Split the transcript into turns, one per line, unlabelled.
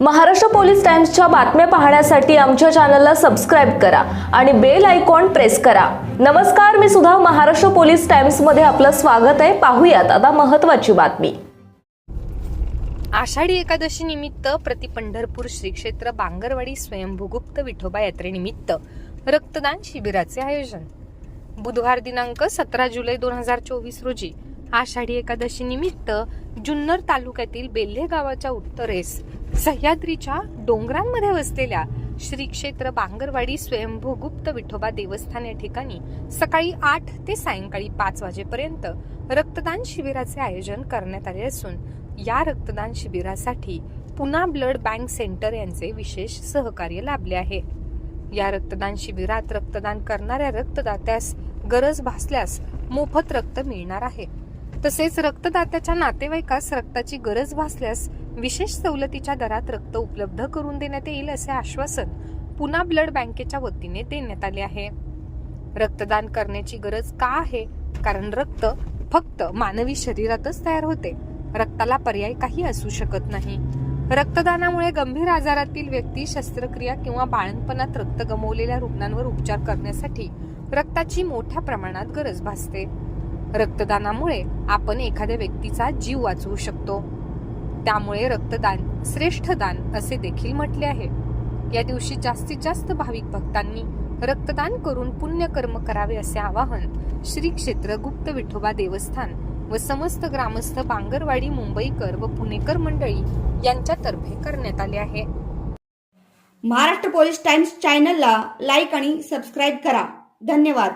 Maharashtra police टाइम्सच्या बातम्या पाहण्यासाठी आमच्या चॅनलला सबस्क्राईब करा आणि बेल आयकॉन प्रेस करा. नमस्कार मी सुद्धा महाराष्ट्र पोलीस टाइम्समध्ये आपलं स्वागत आहे. पाहूयात आता महत्त्वाची बातमी.
आषाढी एकादशी निमित्त प्रति पंढरपूर श्री क्षेत्र बांगरवाडी स्वयंभूगुप्त विठोबा यात्रेनिमित्त रक्तदान शिबिराचे आयोजन. बुधवार दिनांक सतरा जुलै दोन हजार चोवीस रोजी आषाढी एकादशी निमित्त जुन्नर तालुक्यातील बेल्हे गावाच्या उत्तरेस सह्याद्रीच्या डोंगरांमध्ये वसलेल्या श्री क्षेत्र बांगरवाडी स्वयंभूगुप्त विठोबा देवस्थान या ठिकाणी सकाळी आठ ते सायंकाळी पाच वाजेपर्यंत रक्तदान शिबिराचे आयोजन करण्यात आले असून या रक्तदान शिबिरासाठी पुना ब्लड बँक सेंटर यांचे विशेष सहकार्य लाभले आहे. या रक्तदान शिबिरात रक्तदान करणाऱ्या रक्तदात्यास गरज भासल्यास मोफत रक्त मिळणार आहे. तसेच रक्तदात्याच्या नातेवाईकास रक्ताची गरज भासल्यास विशेष सवलतीच्या दरात रक्त उपलब्ध करून देण्यात येईल असे आश्वासन पुना ब्लड बँकेच्या वतीने देण्यात आले आहे. रक्तदान करण्याची गरज का आहे? कारण रक्त फक्त मानवी शरीरातच तयार होते. रक्ताला पर्याय काही असू शकत नाही. रक्तदानामुळे गंभीर आजारातील व्यक्ती शस्त्रक्रिया किंवा बाळणपणात रक्त गमवलेल्या रुग्णांवर उपचार करण्यासाठी रक्ताची मोठ्या प्रमाणात गरज भासते. रक्तदानामुळे आपण एखाद्या व्यक्तीचा जीव वाचवू शकतो. त्यामुळे रक्तदान श्रेष्ठ दान असे देखील म्हटले आहे. या दिवशी जास्तीत जास्त भाविक भक्तांनी रक्तदान करून पुण्यकर्म करावे असे आवाहन श्री क्षेत्र गुप्त विठोबा देवस्थान व समस्त ग्रामस्थ बांगरवाडी मुंबईकर व पुणेकर मंडळी यांच्यातर्फे करण्यात आले आहे.
महाराष्ट्र पोलीस टाइम्स चॅनलला लाईक आणि सबस्क्राईब करा. धन्यवाद.